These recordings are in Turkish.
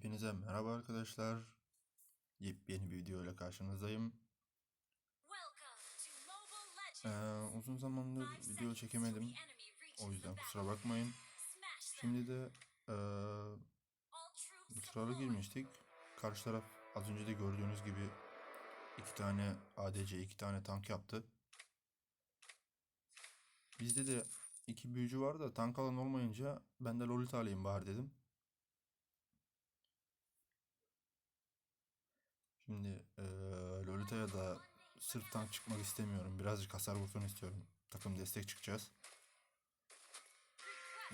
Hepinize merhaba arkadaşlar. Yepyeni bir video ile karşınızdayım. Ee, uzun zamandır video çekemedim. O yüzden kusura bakmayın. Şimdi de ee, girmiştik. Karşı taraf az önce de gördüğünüz gibi iki tane ADC, iki tane tank yaptı. Bizde de iki büyücü var da tank alan olmayınca ben de Lolita alayım bari dedim. Şimdi eee Lolita'ya da sırf tank çıkmak istemiyorum. Birazcık hasar vursun istiyorum. Takım destek çıkacağız.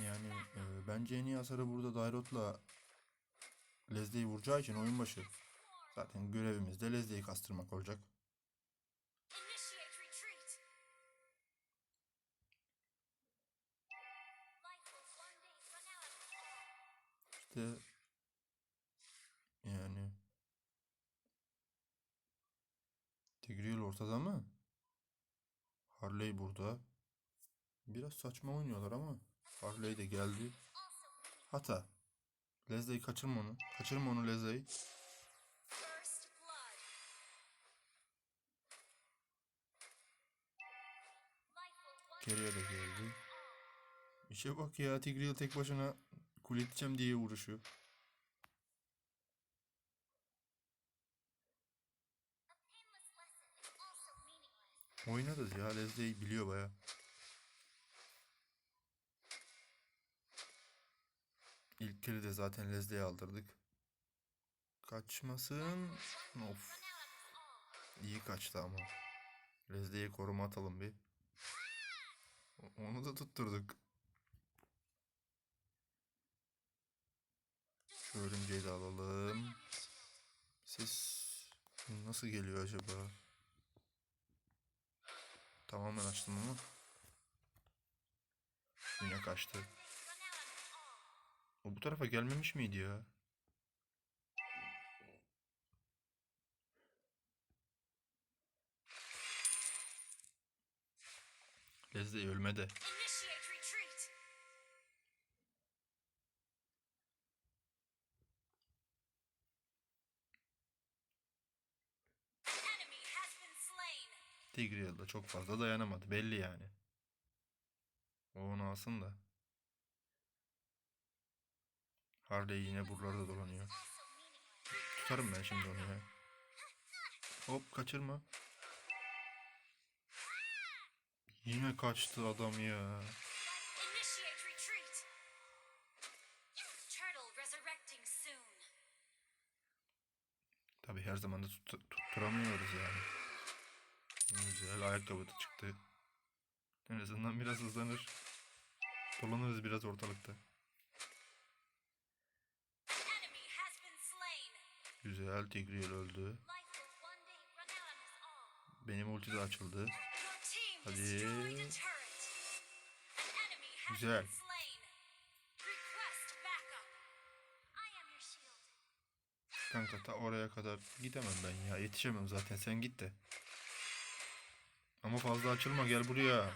Yani eee, bence en iyi hasarı burada Dairot'la Leslie'yi vuracağı için oyun başı. Zaten görevimiz de Leslie'yi kastırmak olacak. Initiate retreat. Life will one day run out. İşte yani Tigreal ortada mı? Harley burada. Biraz saçma oynuyorlar ama Harley de geldi. Hata. Leslie'yi kaçırma onu. Kaçırma onu Leslie'yi. Geriye de geldi. İşe bak ya Tigreal tek başına kule iteceğim diye vuruşuyor. Oynarız ya Leslie'yi biliyor baya. İlk kere de zaten Leslie'yi aldırdık. Kaçmasın. Of. İyi kaçtı ama. Leslie'ye koruma atalım bir. Onu da tutturduk. Şu örümceği de alalım. Ses nasıl geliyor acaba? Tamamen açtım ama. Yine kaçtı. O bu tarafa gelmemiş miydi ya? Leslie ölmedi. Initiate retreat. Enemy has been slain. Tigreal da çok fazla dayanamadı. Belli yani. O onu alsın da. Harley yine buralarda dolanıyor. Tutarım ben şimdi onu ya. Hop kaçırma. Yine kaçtı adam ya. Tabi her zaman da tut- tutturamıyoruz yani. Güzel ayakkabı da çıktı. En azından biraz hızlanır. Dolanırız biraz ortalıkta. Güzel Tigreal öldü. Benim ulti de açıldı. Hadi. Güzel. Kanka ta oraya kadar gidemem ben ya. Yetişemem zaten sen git de. Ama fazla açılma gel buraya.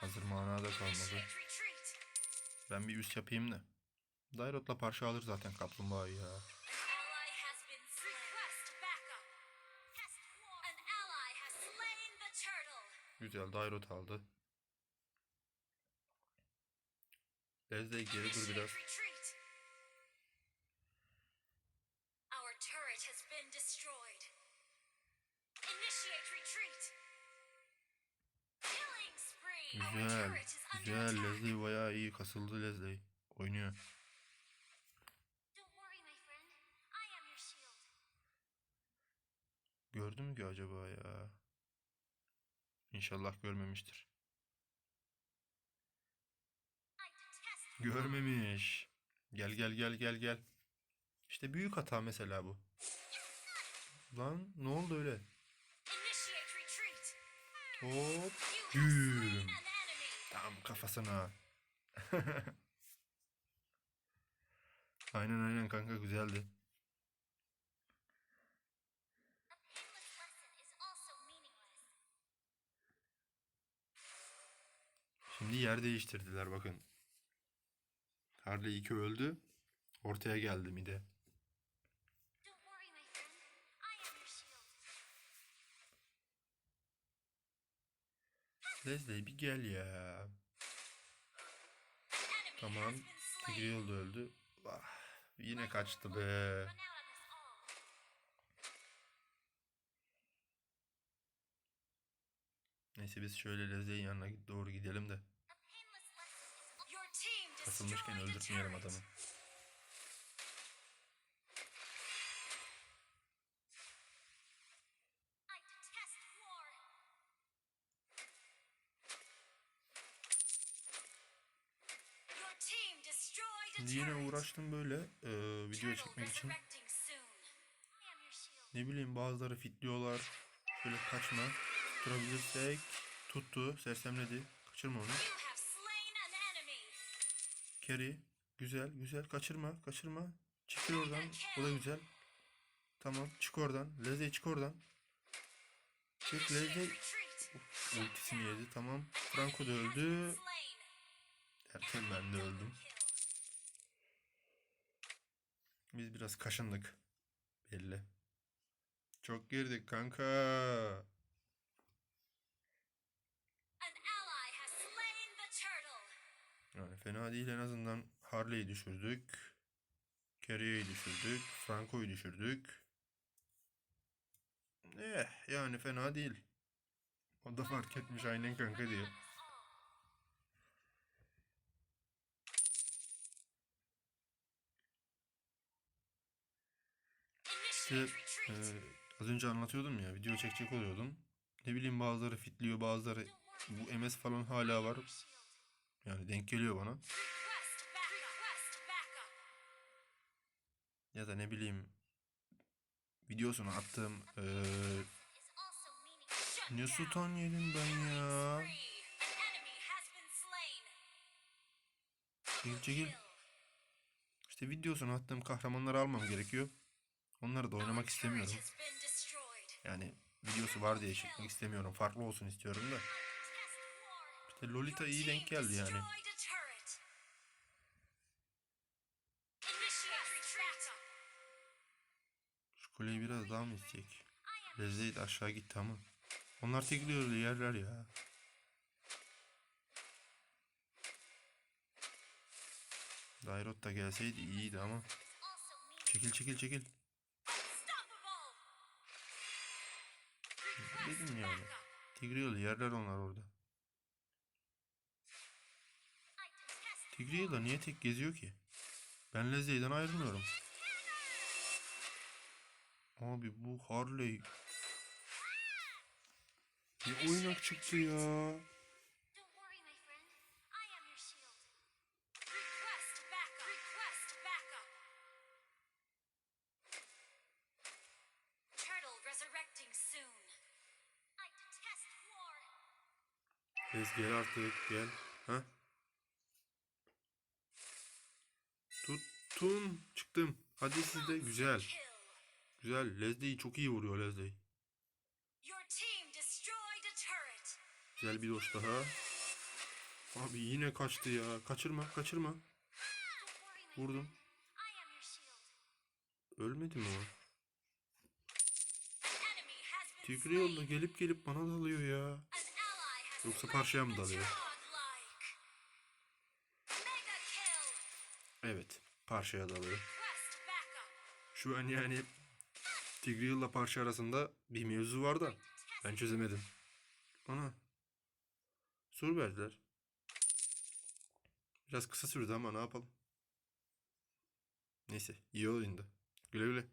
Hazır manada kalmadı. Ben bir üst yapayım da. Dairot'la parça alır zaten kaplumbağayı ya. An ally has been request backup. Test war. An ally has slain the turtle. Güzel Dairot aldı. Leslie geri dur biraz. Our turret has been destroyed. Initiate retreat. Killing spree. Our Güzel. Güzel. Leslie bayağı iyi kasıldı Leslie. Oynuyor. Don't worry, my friend. I am your shield. Gördü mü ki acaba ya? İnşallah görmemiştir. Görmemiş. Gel gel gel gel gel. İşte büyük hata mesela bu. Lan ne oldu öyle? Hop. Güm. Tam kafasına. aynen aynen kanka güzeldi. Şimdi yer değiştirdiler bakın. Harley 2 öldü. Ortaya geldi mide. Leslie bir gel ya. Tamam. Tigreal da öldü. Ah, yine kaçtı be. Neyse biz şöyle Leslie'nin yanına doğru gidelim de. Your team A öldürtmeyelim adamı. Yine uğraştım böyle e, video çekmek için. Ne bileyim bazıları fitliyorlar. Şöyle kaçma. Tutturabilirsek. Tuttu. Sersemledi. Kaçırma onu. Carry. Güzel güzel. Kaçırma. Kaçırma. Çekil oradan. O da güzel. Tamam. Çık oradan. Leze çık oradan. Çık Leze. Retreat. Ultisini yedi. Tamam. Franco da öldü. Derken ben de öldüm. Biz biraz kaşındık. Belli. Çok girdik kanka. Fena değil en azından Harley'i düşürdük. Carrier'i düşürdük. Franco'yu düşürdük. Eh yani fena değil. O da fark etmiş aynen kanka diyor. İşte e, az önce anlatıyordum ya video çekecek oluyordum. Ne bileyim bazıları fitliyor bazıları bu MS falan hala var. Yani denk geliyor bana. Ya da ne bileyim videosunu attığım e, shut ne sultan yedim ben ya. Çekil çekil. İşte videosunu attığım kahramanları almam gerekiyor. Onları da oynamak istemiyorum. Yani videosu var diye çekmek istemiyorum. Farklı olsun istiyorum da. İşte Lolita iyi denk geldi yani. Şu kuleyi biraz daha mı isteyecek? Lezzey de aşağı gitti ama. Onlar tekliyor yerler ya. Dairot da gelseydi iyiydi ama. Çekil çekil çekil. Dedim yani. Tigreal yerler onlar orada. Tigreal da niye tek geziyor ki? Ben Lezzey'den ayrılmıyorum. Abi bu Harley. Ne oynak çıktı ya. Don't worry, my friend. I Tuttum. Çıktım. Hadi siz de güzel. Güzel. Leslie'yi çok iyi vuruyor Leslie. Güzel bir doş daha. Abi yine kaçtı ya. Kaçırma kaçırma. Vurdum. Ölmedi mi o? Tigreal da gelip gelip bana dalıyor ya. Yoksa parçaya mı dalıyor? Evet. Request backup. Şu an yani Tigreal'la parça arasında bir mevzu var da ben çözemedim. Ana. Sur verdiler. Biraz kısa sürdü ama ne yapalım. Neyse iyi oyundu. Güle güle.